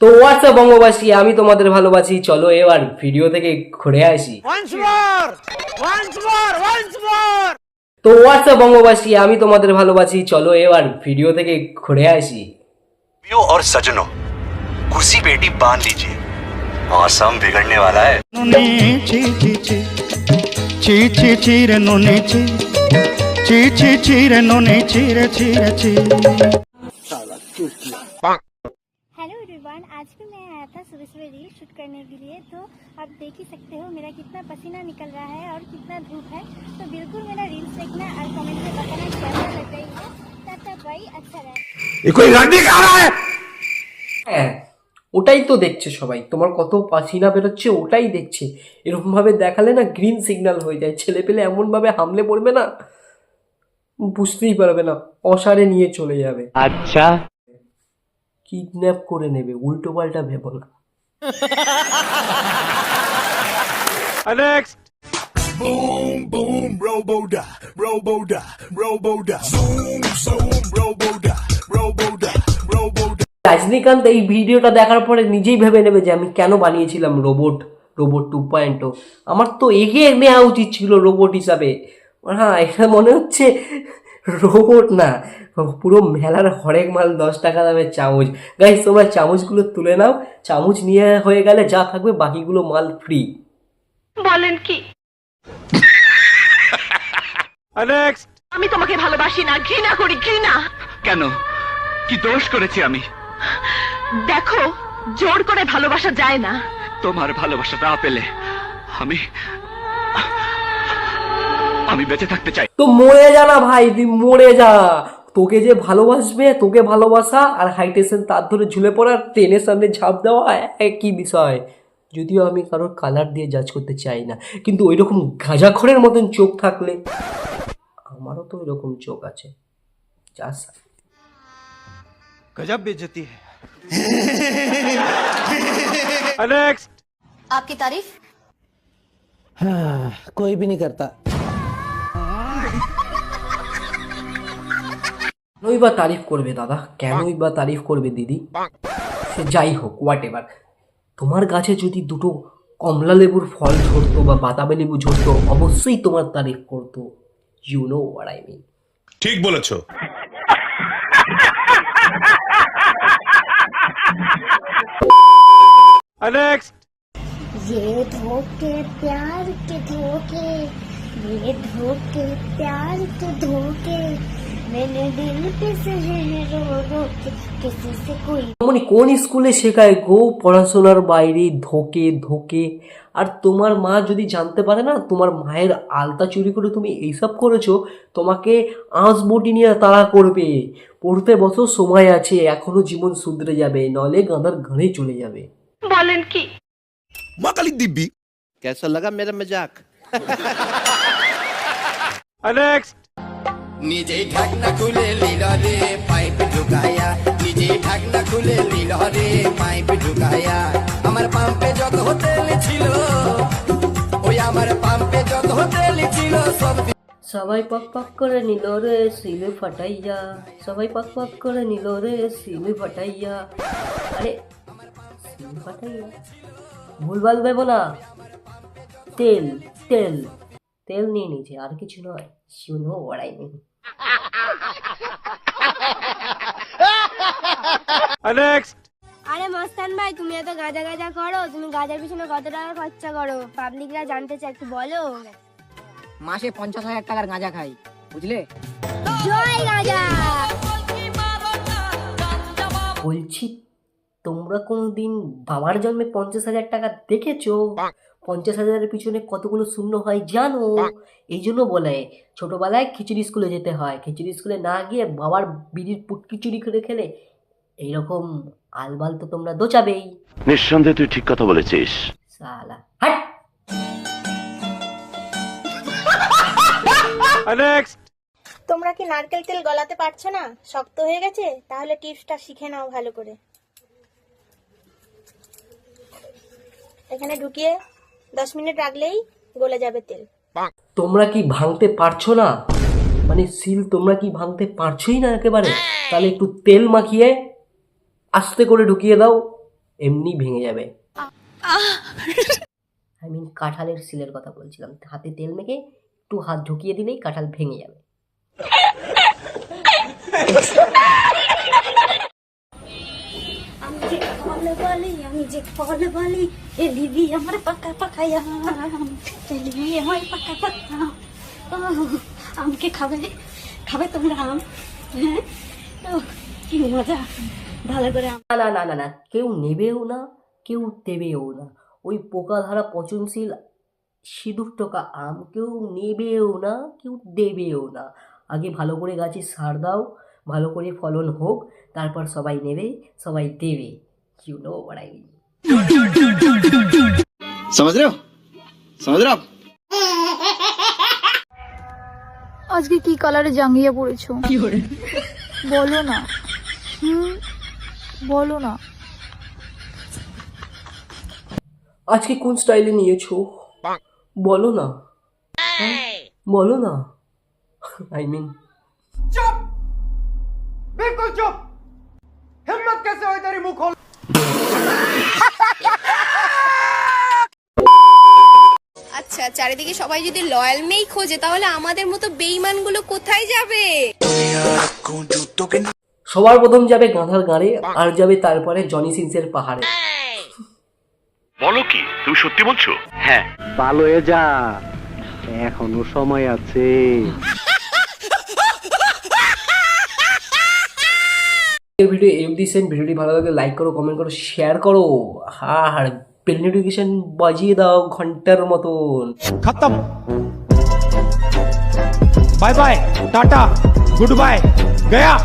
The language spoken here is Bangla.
তো হোয়াটসঅ্যাপ বঙ্গবাসী আমি তোমাদের ভালোবাসি চলো এবার ভিডিও থেকে ঘুরে আসি তো হোয়াটসঅ্যাপ বঙ্গবাসী আমি তোমাদের ভালোবাসি চলো এবার ভিডিও থেকে ঘুরে আসি प्रियो और सजनों कुर्सी पेटी बांध लीजिए मौसम बिगड़ने वाला है নুনে ছি ছি ছি ছি ছি ছি রে নুনে ছি ছি ছি ছি রে নুনে ছি রে ছি রে था सुबह सुबह रील शूट करने के लिए तो आप देख ही सकते हो मेरा कितना पसीना निकल रहा है और कितना धूप है तो बिल्कुल मेरा रील्स देखना और कमेंट में बताना कैसा लग रही है टाटा बाई अच्छा रहे হ্যাঁ ওটাই তো দেখছে সবাই তোমার কত পাসিনা বেরোচ্ছে ওটাই দেখছে এরকম ভাবে দেখালে না গ্রিন সিগন্যাল হয়ে যায় ছেলে পেলে এমন ভাবে হামলে পড়বে না বুঝতেই পারবে না অসারে নিয়ে চলে যাবে আচ্ছা কিডন্যাপ করে নেবে উল্টো পাল্টা ভেবো না Boom, boom, robo-da, robo-da, robo-da. Zoom, zoom, robo-da, robo-da, robo-da. Rajinikanth এই ভিডিওটা দেখার পরে নিজেই ভেবে নেবে যে আমি কেন বানিয়েছিলাম রোবট রোবট টু পয়েন্ট আমার তো এগিয়ে নেওয়া উচিত ছিল রোবট হিসাবে হ্যাঁ এটা মনে হচ্ছে রোবট না। পুরো মেলার হরেক মাল দশ টাকা দামের চামচ। গাইস তোমরা চামচগুলো তুলে নাও। চামচ নিয়ে হয়ে গেলে যা থাকবে বাকিগুলো মাল ফ্রি বলেন কি? আমি তোমাকে ভালোবাসি না ঘৃণা করি ঘৃণা। কেন? কি দোষ করেছি আমি? দেখো জোর করে ভালোবাসা যায় না। তোমার ভালোবাসা না পেলে আমি আমি বেঁচে থাকতে চাই তো মরে যা না ভাই তুই মরে যা তোকে যে ভালোবাসবে তোকে ভালোবাসা আর হাইটেশন তার ধরে ঝুলে পড়া ট্রেনের সামনে ঝাঁপ দেওয়া একই বিষয় যদিও আমি কারোর কালার দিয়ে জাজ করতে চাই না কিন্তু ওই রকম গাঁজাখড়ের মতন চোখ থাকলে আমারও তো ওই রকম চোখ আছে যা সা- गजब बेइज्जती है आपकी तारीफ कोई भी नहीं करता কেনই বা তারিফ করবে দাদা কেনই বা তারিফ করবে দিদি সে যাই হোক হোয়াট এভার তোমার গাছে যদি দুটো কমলা লেবুর ফল ঝরতো বা বাতাবি লেবু ঝরতো অবশ্যই তোমার তারিফ করতো you know what I mean ঠিক বলেছো ये धोखे प्यार के धोखे ये धोखे प्यार के धोखे কোন স্কুলে শেখায়? গো পড়াশোনার বাইরে ধোকে ধোকে। আর তোমার মা যদি জানতে পারে না তোমার মায়ের আলতা চুরি করে তুমি এইসব করেছ তোমাকে আঁশবটি নিয়ে তাড়া করবে। পড়তে বছর সময় আছে এখনও জীবন সুধরে যাবে নলে গাঁদার ঘরে চলে যাবে। বলেন কি? মাকালি দিব্যি। কেসা লাগা মেরা মজাক নেক্সট নিজেই ঢাকনা খুলে নিল রে, পাইপ নিজেই ঢাকনা খুলে নিল রে, পাইপ আমার পাম্পে যত তেল ছিল, ওই আমার পাম্পে যত তেল ছিল, সব সবাই পক পাক করে নিল রে সিলে ফাটাইয়া। সবাই পাক পাক করে নিল রে সিলে ফাটাইয়া। আরে সিলে ফাটাইয়া? ভুলভাল ভেবো না। তেল তেল। তেল নিয়ে নিয়েছে, আর কিছু নয়। শুনো, ওড়াই নেই। আরে মস্তান ভাই তুমি এত গাজা গাজা করো তুমি গাজার পিছনে কত টাকা খরচা করো? পাবলিকরা জানতে চায় একটু বলো। মাসে পঞ্চাশ হাজার টাকার গাঁজা খাই বুঝলে? জয় গাজা! বলছি তোমরা কোনোদিন বাবার জন্মে পঞ্চাশ হাজার টাকা দেখেছ? পঞ্চাশ হাজারের পিছনে কতগুলো শূন্য হয় জানো? এই জন্য বলে ছোটবেলায় খিচুড়ি স্কুলে যেতে হয়। খিচুড়ি স্কুলে না গিয়ে বাবার বিড়ির পুটকি চুরি করে খেলে এইরকম আলবাল তো তোমরা দোচাবেই। নিঃসন্দেহে তুই ঠিক কথা বলেছিস। সালা হাট! তোমরা কি নারকেল তেল গলাতে পারছ না? শক্ত হয়ে গেছে? তাহলে টিপসটা শিখে নাও ভালো করে। এখানে ঢুকিয়ে দশ মিনিট রাখলেই গলে যাবে তেল। তোমরা কি ভাঙতে পারছ না? মানে সিল তোমরা কি ভাঙতে পারছোই না একেবারে? তাহলে একটু তেল মাখিয়ে আস্তে করে ঢুকিয়ে দাও এমনি ভেঙে যাবে। আই মিন কাঁঠালের সিলের কথা বলছিলাম। হাতে তেল মেখে একটু হাত ঢুকিয়ে দিলেই কাঁঠাল ভেঙে যাবে আমি যে ফল বলি আমি যে ফল বলি, এ দিবি আমার পাকা পাকায়া এ দিবি আমার পাকা পাকা ও আমকে খাবে খাবে তোমরা আম হ্যাঁ? কি মজা, ভালো করে আম না না না না কেউ নেবেও না, কেউ দেবেও না। ওই পোকা ধরা পচনশীল সিঁদুর টোকা আম কেউ নেবেও না, কেউ দেবেও না। আগে ভালো করে গাছে সার দাও, ভালো করে ফলন হোক, তারপর সবাই নেবে, সবাই দেবে। You know. समझ रहे हो समझ रहे हो आप আজকে কি কালারে জাঙ্গিয়া পড়েছো বলো না হুম বলো না আজকে কোন স্টাইলে নিয়েছো বলো না হ্যাঁ? বলো না আই মিন আচ্ছা চারিদিকে সবাই যদি লয়াল মেই খোঁজে তাহলে আমাদের মতো বেইমানগুলো কোথায় যাবে? সবার প্রথম যাবে গাঁধার গাঁড়ে আর যাবে তারপরে জনি সিন্সের পাহাড়ে। বলো কি তুমি সত্যি বলছো? হ্যাঁ। ভালো হয়ে যা। এখনও সময় আছে। এই ভিডিও এফ সেন্ট ভিডিওটি ভালো লাগলে লাইক করো কমেন্ট করো শেয়ার করো। আর বেল নোটিফিকেশন বাজিয়ে দাও ঘন্টার মতন খতম বাই বাই টাটা গুড বাই গয়া